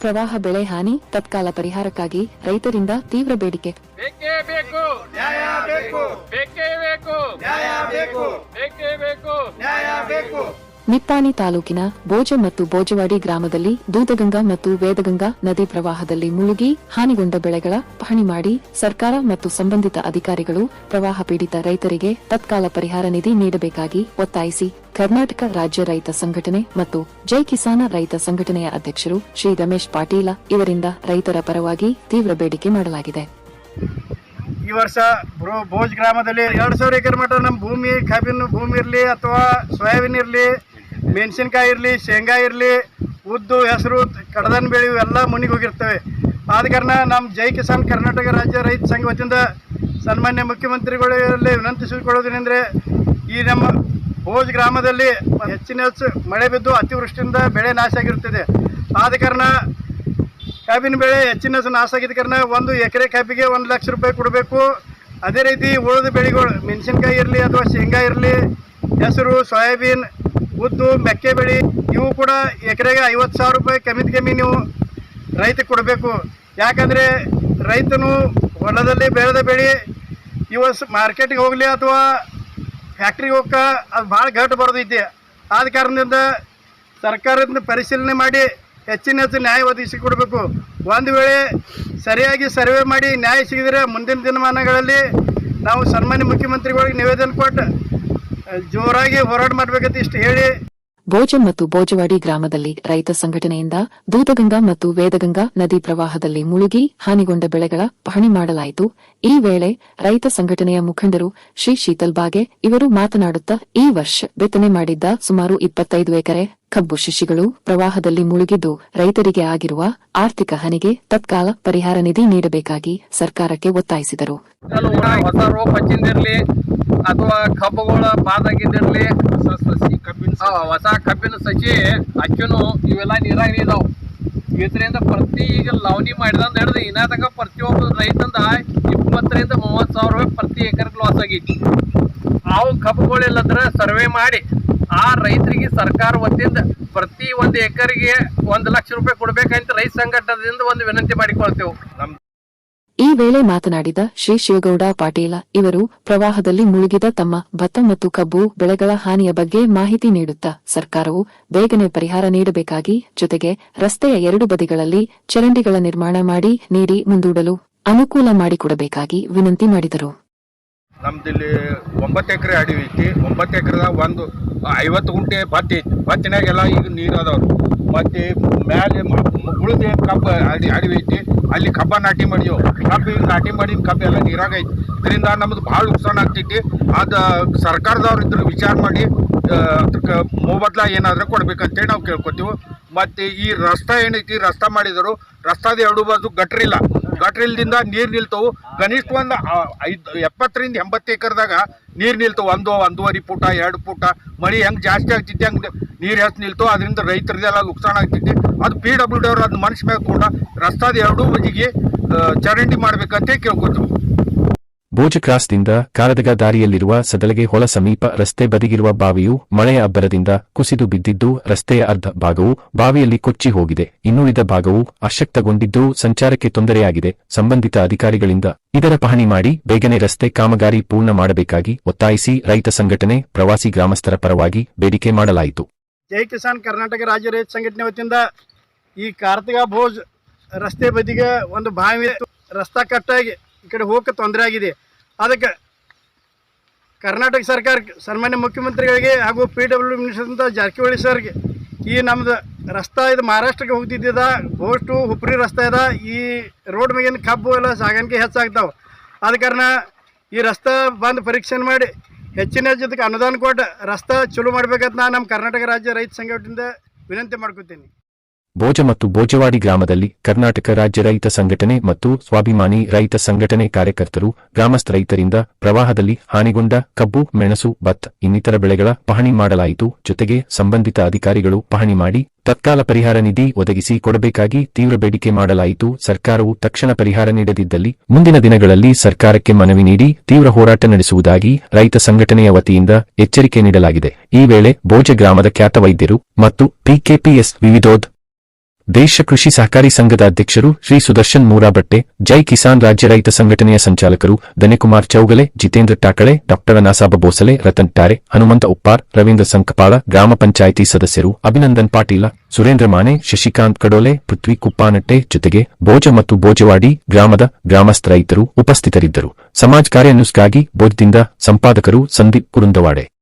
ಪ್ರವಾಹ ಬೆಳೆ ಹಾನಿ ತತ್ಕಾಲ ಪರಿಹಾರಕ್ಕಾಗಿ ರೈತರಿಂದ ತೀವ್ರ ಬೇಡಿಕೆ. ಬೇಕೇ ಬೇಕು. ನ್ಯಾಯ ಬೇಕು. ಬೇಕೇ ಬೇಕು. ನ್ಯಾಯ ಬೇಕು. ಬೇಕೇ ಬೇಕು. ನ್ಯಾಯ ಬೇಕು. ನಿಪ್ಪಾಣಿ ತಾಲೂಕಿನ ಬೋಜ ಮತ್ತು ಬೋಜವಾಡಿ ಗ್ರಾಮದಲ್ಲಿ ದೂದಗಂಗಾ ಮತ್ತು ವೇದಗಂಗಾ ನದಿ ಪ್ರವಾಹದಲ್ಲಿ ಮುಳುಗಿ ಹಾನಿಗೊಂಡ ಬೆಳೆಗಳ ಪಹಣಿ ಮಾಡಿ ಸರ್ಕಾರ ಮತ್ತು ಸಂಬಂಧಿತ ಅಧಿಕಾರಿಗಳು ಪ್ರವಾಹ ಪೀಡಿತ ರೈತರಿಗೆ ತತ್ಕಾಲ ಪರಿಹಾರ ನಿಧಿ ನೀಡಬೇಕಾಗಿ ಒತ್ತಾಯಿಸಿ ಕರ್ನಾಟಕ ರಾಜ್ಯ ರೈತ ಸಂಘಟನೆ ಮತ್ತು ಜೈ ಕಿಸಾನ ರೈತ ಸಂಘಟನೆಯ ಅಧ್ಯಕ್ಷರು ಶ್ರೀ ರಮೇಶ್ ಪಾಟೀಲ ಇವರಿಂದ ರೈತರ ಪರವಾಗಿ ತೀವ್ರ ಬೇಡಿಕೆ ಮಾಡಲಾಗಿದೆ. ಈ ವರ್ಷ ಬೋಜ್ ಗ್ರಾಮದಲ್ಲಿ ಎರಡು ಸಾವಿರ ಎಕರೆ ಮಟ್ಟ ನಮ್ಮ ಭೂಮಿ, ಕಬ್ಬಿನ ಭೂಮಿ ಇರಲಿ ಅಥವಾ ಸೋಯಾಬೀನ್ ಇರಲಿ ಮೆಣಸಿನ್ಕಾಯಿ ಇರಲಿ, ಶೇಂಗಾ ಇರಲಿ, ಉದ್ದು, ಹೆಸರು, ಕಡದನ್ ಬೆಳೆ ಇವೆಲ್ಲ ಮುನಿಗೆ ಹೋಗಿರ್ತವೆ. ಆದ ಕಾರಣ ನಮ್ಮ ಜೈ ಕಿಸಾನ್ ಕರ್ನಾಟಕ ರಾಜ್ಯ ರೈತ ಸಂಘ ವತಿಯಿಂದ ಸನ್ಮಾನ್ಯ ಮುಖ್ಯಮಂತ್ರಿಗಳಲ್ಲಿ ವಿನಂತಿಸಿಕೊಳ್ಳೋದೇನೆಂದರೆ, ಈ ನಮ್ಮ ಭೋಜ್ ಗ್ರಾಮದಲ್ಲಿ ಹೆಚ್ಚಿನ ಹೆಚ್ಚು ಮಳೆ ಬಿದ್ದು ಅತಿವೃಷ್ಟಿಯಿಂದ ಬೆಳೆ ನಾಶ ಆಗಿರುತ್ತದೆ. ಆದ ಕಾರಣ ಕಬ್ಬಿನ ಬೆಳೆ ಹೆಚ್ಚಿನ ನಾಶ ಆಗಿದ್ದ ಕಾರಣ ಒಂದು ಎಕರೆ ಕಬ್ಬಿಗೆ ಒಂದು ಲಕ್ಷ ರೂಪಾಯಿ ಕೊಡಬೇಕು. ಅದೇ ರೀತಿ ಉಳಿದ ಬೆಳೆಗಳು, ಮೆಣಸಿನ್ಕಾಯಿ ಇರಲಿ ಅಥವಾ ಶೇಂಗಾ ಇರಲಿ, ಹೆಸರು, ಸೋಯಾಬೀನ್ ಉದ್ದು, ಮೆಕ್ಕೆ ಬೆಳೆ, ಇವು ಕೂಡ ಎಕರೆಗೆ ಐವತ್ತು ಸಾವಿರ ರೂಪಾಯಿ ಕಮ್ಮಿದ ಕಮ್ಮಿ ನೀವು ರೈತ ಕೊಡಬೇಕು. ಯಾಕಂದರೆ ರೈತನು ಹೊಲದಲ್ಲಿ ಬೆಳೆದ ಬೆಳೆ ಇವ ಮಾರ್ಕೆಟಿಗೆ ಹೋಗಲಿ ಅಥವಾ ಫ್ಯಾಕ್ಟ್ರಿಗೆ ಹೋಗಕ್ಕೆ ಅದು ಭಾಳ ಗಟ್ಟು ಬರೋದೈತಿ ಆದ ಕಾರಣದಿಂದ ಸರ್ಕಾರದಿಂದ ಪರಿಶೀಲನೆ ಮಾಡಿ ಹೆಚ್ಚಿನ ಹೆಚ್ಚು ನ್ಯಾಯ ಒದಗಿಸಿ ಕೊಡಬೇಕು. ಒಂದು ವೇಳೆ ಸರಿಯಾಗಿ ಸರ್ವೆ ಮಾಡಿ ನ್ಯಾಯ ಸಿಗಿದರೆ ಮುಂದಿನ ದಿನಮಾನಗಳಲ್ಲಿ ನಾವು ಸನ್ಮಾನ್ಯ ಮುಖ್ಯಮಂತ್ರಿಗಳಿಗೆ ನಿವೇದನೆ ಕೊಟ್ಟು ಜೋರಾಗಿ ಹೋರಾಟ ಮಾಡಬೇಕಂತ ಇಷ್ಟು ಹೇಳಿ. ಬೋಜ ಮತ್ತು ಬೋಜವಾಡಿ ಗ್ರಾಮದಲ್ಲಿ ರೈತ ಸಂಘಟನೆಯಿಂದ ದೂತಗಂಗಾ ಮತ್ತು ವೇದಗಂಗಾ ನದಿ ಪ್ರವಾಹದಲ್ಲಿ ಮುಳುಗಿ ಹಾನಿಗೊಂಡ ಬೆಳೆಗಳ ಪಹಣಿ ಮಾಡಲಾಯಿತು. ಈ ವೇಳೆ ರೈತ ಸಂಘಟನೆಯ ಮುಖಂಡರು ಶ್ರೀ ಶೀತಲ್ ಬಾಗೆ ಇವರು ಮಾತನಾಡುತ್ತಾ, ಈ ವರ್ಷ ಬಿತ್ತನೆ ಮಾಡಿದ್ದ ಸುಮಾರು ಇಪ್ಪತ್ತೈದು ಎಕರೆ ಕಬ್ಬು ಶಿಶಿಗಳು ಪ್ರವಾಹದಲ್ಲಿ ಮುಳುಗಿದ್ದು ರೈತರಿಗೆ ಆಗಿರುವ ಆರ್ಥಿಕ ಹಾನಿಗೆ ತತ್ಕಾಲ ಪರಿಹಾರ ನಿಧಿ ನೀಡಬೇಕಾಗಿ ಸರ್ಕಾರಕ್ಕೆ ಒತ್ತಾಯಿಸಿದರು. ಅಥವಾ ಹೊಸ ಕಬ್ಬಿನ ಸಸಿ ಅಚ್ಚುನು ಇವೆಲ್ಲ ನೀರಾಗ ಇದಾವ್. ಇದರಿಂದ ಪ್ರತಿ ಈಗ ಲವಣಿ ಮಾಡಿದಂದ ಹಿಡಿದು ಇನ್ನ ಪ್ರತಿಯೊಬ್ಬ ರೈತಂದ ಇಪ್ಪತ್ತರಿಂದ ಮೂವತ್ತು ಸಾವಿರ ರೂಪಾಯಿ ಪ್ರತಿ ಎಕರೆಗೆ ಲಾಸ್ ಆಗೈತಿ. ಅವು ಕಬ್ಬುಗಳಿಲ್ಲದ್ರೆ ಸರ್ವೆ ಮಾಡಿ ಆ ರೈತರಿಗೆ ಸರ್ಕಾರ ವತಿಯಿಂದ ಪ್ರತಿ ಒಂದು ಎಕರೆಗೆ ಒಂದು ಲಕ್ಷ ರೂಪಾಯಿ ಕೊಡ್ಬೇಕಂತ ರೈತ ಸಂಘಟನದಿಂದ ಒಂದು ವಿನಂತಿ ಮಾಡಿಕೊಳ್ತೇವೆ. ಈ ವೇಳೆ ಮಾತನಾಡಿದ ಶ್ರೀ ಶಿವಗೌಡ ಪಾಟೀಲ ಇವರು ಪ್ರವಾಹದಲ್ಲಿ ಮುಳುಗಿದ ತಮ್ಮ ಭತ್ತ ಮತ್ತು ಕಬ್ಬು ಬೆಳೆಗಳ ಹಾನಿಯ ಬಗ್ಗೆ ಮಾಹಿತಿ ನೀಡುತ್ತಾ ಸರ್ಕಾರವು ಬೇಗನೆ ಪರಿಹಾರ ನೀಡಬೇಕಾಗಿ ಜೊತೆಗೆ ರಸ್ತೆಯ ಎರಡು ಬದಿಗಳಲ್ಲಿ ಚರಂಡಿಗಳ ನಿರ್ಮಾಣ ಮಾಡಿ ನೀಡಿ ಮುಂದೂಡಲು ಅನುಕೂಲ ಮಾಡಿಕೊಡಬೇಕಾಗಿ ವಿನಂತಿ ಮಾಡಿದರು. ನಮ್ದಿಲ್ಲಿ ಒಂಬತ್ತು ಎಕರೆ ಅಡವಿ ಒಂಬತ್ತು ಎಕರೆದಾಗ ಒಂದು ಐವತ್ತು ಗುಂಟೆ ಭತ್ತ ಭತ್ತಿನಾಗೆಲ್ಲ ಈಗ ನೀರು ಅದಾವ್ರಿ. ಮತ್ತು ಮ್ಯಾಲೆ ಉಳಿದ ಕಬ್ಬ ಅಡಿ ಅಡವಿ ಐತಿ ಅಲ್ಲಿ ಕಬ್ಬ ನಾಟಿ ಮಾಡಿದೆವು ಕಬ್ಬ ನಾಟಿ ಮಾಡಿದ ಕಬ್ಬ ಎಲ್ಲ ನೀರಾಗ ಐತಿ ಇದರಿಂದ ನಮ್ದು ಭಾಳ ನುಕ್ಸಾನ ಆಗ್ತೈತಿ. ಅದು ಸರ್ಕಾರದವ್ರು ಇದ್ರ ವಿಚಾರ ಮಾಡಿ ಅದಕ್ಕೆ ಮೊಬದ್ಲ ಏನಾದರೂ ಕೊಡ್ಬೇಕಂತೇಳಿ ನಾವು ಕೇಳ್ಕೊತೀವಿ. ಮತ್ತು ಈ ರಸ್ತೆ ಏನೈತಿ, ರಸ್ತೆ ಮಾಡಿದರು, ರಸ್ತಾದ ಎರಡು ಬಾಜು ಗಟ್ರಿಲ್ಲ. ಗಟ್ರಿಲ್ದಿಂದ ನೀರು ನಿಲ್ತವು. ಕನಿಷ್ಠ ಒಂದು ಐದು, ಎಪ್ಪತ್ತರಿಂದ ಎಂಬತ್ತು ಎಕರೆದಾಗ ನೀರು ನಿಲ್ತವು. ಒಂದು, ಒಂದೂವರೆ ಪುಟ, ಎರಡು ಪುಟ. ಮಳೆ ಹೆಂಗೆ ಜಾಸ್ತಿ ಆಗ್ತಿತ್ತು ಹಂಗೆ ನೀರು ಹೆಚ್ಚು ನಿಲ್ತವು ಅದರಿಂದ ರೈತರದೆಲ್ಲ ನುಕ್ಸಾನ ಆಗ್ತೈತಿ ಅದು ಪಿ ಡಬ್ಲ್ಯೂ ಡಿ ಅವ್ರು ಅದು ಮನುಷ್ಯ ಮೇಲೆ ಕೂಡ ರಸ್ತಾದ ಎರಡೂ ಬದಿಗೆ ಚರಂಡಿ ಮಾಡ್ಬೇಕಂತ ಕೇಳ್ಕೊತೀವಿ ಬೋಜ ಕ್ರಾಸ್ದಿಂದ ಕಾರದಗ ದಾರಿಯಲ್ಲಿರುವ ಸದಲಗೆ ಹೊಳ ಸಮೀಪ ರಸ್ತೆ ಬದಿಗಿರುವ ಬಾವಿಯು ಮಳೆಯ ಅಬ್ಬರದಿಂದ ಕುಸಿದು ಬಿದ್ದಿದ್ದು ರಸ್ತೆಯ ಅರ್ಧ ಭಾಗವು ಬಾವಿಯಲ್ಲಿ ಕೊಚ್ಚಿ ಹೋಗಿದೆ. ಇನ್ನುಳಿದ ಭಾಗವು ಅಶಕ್ತಗೊಂಡಿದ್ದು ಸಂಚಾರಕ್ಕೆ ತೊಂದರೆಯಾಗಿದೆ. ಸಂಬಂಧಿತ ಅಧಿಕಾರಿಗಳಿಂದ ಇದರ ಪಹಣಿ ಮಾಡಿ ಬೇಗನೆ ರಸ್ತೆ ಕಾಮಗಾರಿ ಪೂರ್ಣ ಮಾಡಬೇಕಾಗಿ ಒತ್ತಾಯಿಸಿ ರೈತ ಸಂಘಟನೆ, ಪ್ರವಾಸಿ ಗ್ರಾಮಸ್ಥರ ಪರವಾಗಿ ಬೇಡಿಕೆ ಮಾಡಲಾಯಿತು. ಜೈ ಕಿಸಾನ್ ಕರ್ನಾಟಕ ರಾಜ್ಯ ರೈತ ಸಂಘಟನೆ ವತಿಯಿಂದ ಈ ಕಾರ್ತಿಕ ಭೋಜ್ ರಸ್ತೆ ಬದಿಗೆ ಒಂದು ಬಾವಿ. ರಸ್ತಾ ಕಟ್ಟಾಗಿ ಈ ಕಡೆ ಹೋಗಕ್ಕೆ ತೊಂದರೆ ಆಗಿದೆ. ಅದಕ್ಕೆ ಕರ್ನಾಟಕ ಸರ್ಕಾರ ಸನ್ಮಾನ್ಯ ಮುಖ್ಯಮಂತ್ರಿಗಳಿಗೆ ಹಾಗೂ ಪಿ ಡಬ್ಲ್ಯೂ ಮಿನಿಸ್ಟರ್ ಜಾರಕಿಹೊಳಿ ಸರ್ಗೆ ಈ ನಮ್ದು ರಸ್ತೆ ಇದು ಮಹಾರಾಷ್ಟ್ರಕ್ಕೆ ಹೋಗ್ತಿದ್ದ ಗೋಷ್ಟು ಹುಪ್ರಿ ರಸ್ತೆ ಅದ ಈ ರೋಡ್ ಮೇಗಿನ ಕಬ್ಬು ಎಲ್ಲ ಸಾಗಾಣಿಕೆ ಹೆಚ್ಚಾಗ್ತಾವೆ. ಆದ ಕಾರಣ ಈ ರಸ್ತೆ ಬಂದು ಪರೀಕ್ಷೆ ಮಾಡಿ ಹೆಚ್ಚಿನ ಜೊತೆಗೆ ಅನುದಾನ ಕೊಟ್ಟು ರಸ್ತೆ ಚಲೋ ಮಾಡ್ಬೇಕಂತ ನಾನು ನಮ್ಮ ಕರ್ನಾಟಕ ರಾಜ್ಯ ರೈತ ಸಂಘಟನೆಯಿಂದ ವಿನಂತಿ ಮಾಡ್ಕೊತೀನಿ. ಬೋಜ ಮತ್ತು ಬೋಜವಾಡಿ ಗ್ರಾಮದಲ್ಲಿ ಕರ್ನಾಟಕ ರಾಜ್ಯ ರೈತ ಸಂಘಟನೆ ಮತ್ತು ಸ್ವಾಭಿಮಾನಿ ರೈತ ಸಂಘಟನೆ ಕಾರ್ಯಕರ್ತರು, ಗ್ರಾಮಸ್ಥ ರೈತರಿಂದ ಪ್ರವಾಹದಲ್ಲಿ ಹಾನಿಗೊಂಡ ಕಬ್ಬು, ಮೆಣಸು ಭತ್ ಇನ್ನಿತರ ಬೆಳೆಗಳ ಪಹಣಿ ಮಾಡಲಾಯಿತು. ಜೊತೆಗೆ ಸಂಬಂಧಿತ ಅಧಿಕಾರಿಗಳು ಪಹಣಿ ಮಾಡಿ ತತ್ಕಾಲ ಪರಿಹಾರ ನಿಧಿ ಒದಗಿಸಿ ಕೊಡಬೇಕಾಗಿ ತೀವ್ರ ಬೇಡಿಕೆ ಮಾಡಲಾಯಿತು. ಸರ್ಕಾರವು ತಕ್ಷಣ ಪರಿಹಾರ ನೀಡದಿದ್ದಲ್ಲಿ ಮುಂದಿನ ದಿನಗಳಲ್ಲಿ ಸರ್ಕಾರಕ್ಕೆ ಮನವಿ ನೀಡಿ ತೀವ್ರ ಹೋರಾಟ ನಡೆಸುವುದಾಗಿ ರೈತ ಸಂಘಟನೆಯ ವತಿಯಿಂದ ಎಚ್ಚರಿಕೆ ನೀಡಲಾಗಿದೆ. ಈ ವೇಳೆ ಬೋಜ ಗ್ರಾಮದ ಖ್ಯಾತ ವೈದ್ಯರು ಮತ್ತು ಪಿಕೆಪಿಎಸ್ ವಿವಿಧೋದ್ ದೇಶ ಕೃಷಿ ಸಹಕಾರಿ ಸಂಘದ ಅಧ್ಯಕ್ಷರು ಶ್ರೀ ಸುದರ್ಶನ್ ಮೂರಾಬಟ್ಟೆ, ಜೈ ಕಿಸಾನ್ ರಾಜ್ಯ ರೈತ ಸಂಘಟನೆಯ ಸಂಚಾಲಕರು ದನೆಕುಮಾರ್ ಚೌಗಲೆ, ಜಿತೇಂದ್ರ ಟಾಕಳೆ ಡಾಕ್ಟರ್ ಅನಾಸಾಬ ಬೋಸಲೆ, ರತನ್ ಟಾರೆ ಹನುಮಂತ ಉಪ್ಪಾರ್, ರವೀಂದ್ರ ಸಂಕಪಾಳ, ಗ್ರಾಮ ಪಂಚಾಯಿತಿ ಸದಸ್ಯರು ಅಭಿನಂದನ್ ಪಾಟೀಲ, ಸುರೇಂದ್ರ ಮಾನೆ ಶಶಿಕಾಂತ್ ಕಡೋಲೆ, ಪೃಥ್ವಿ ಕುಪ್ಪಾನಟ್ಟೆ ಜೊತೆಗೆ ಬೋಜ ಮತ್ತು ಭೋಜವಾಡಿ ಗ್ರಾಮದ ಗ್ರಾಮಸ್ಥ ರೈತರು ಉಪಸ್ಥಿತರಿದ್ದರು. ಸಮಾಜ ಕಾರ್ಯ ನ್ಯೂಸ್ಗಾಗಿ ಬೋಜದಿಂದ ಸಂಪಾದಕರು ಸಂದೀಪ್ ಕುರುಂದವಾಡೆ.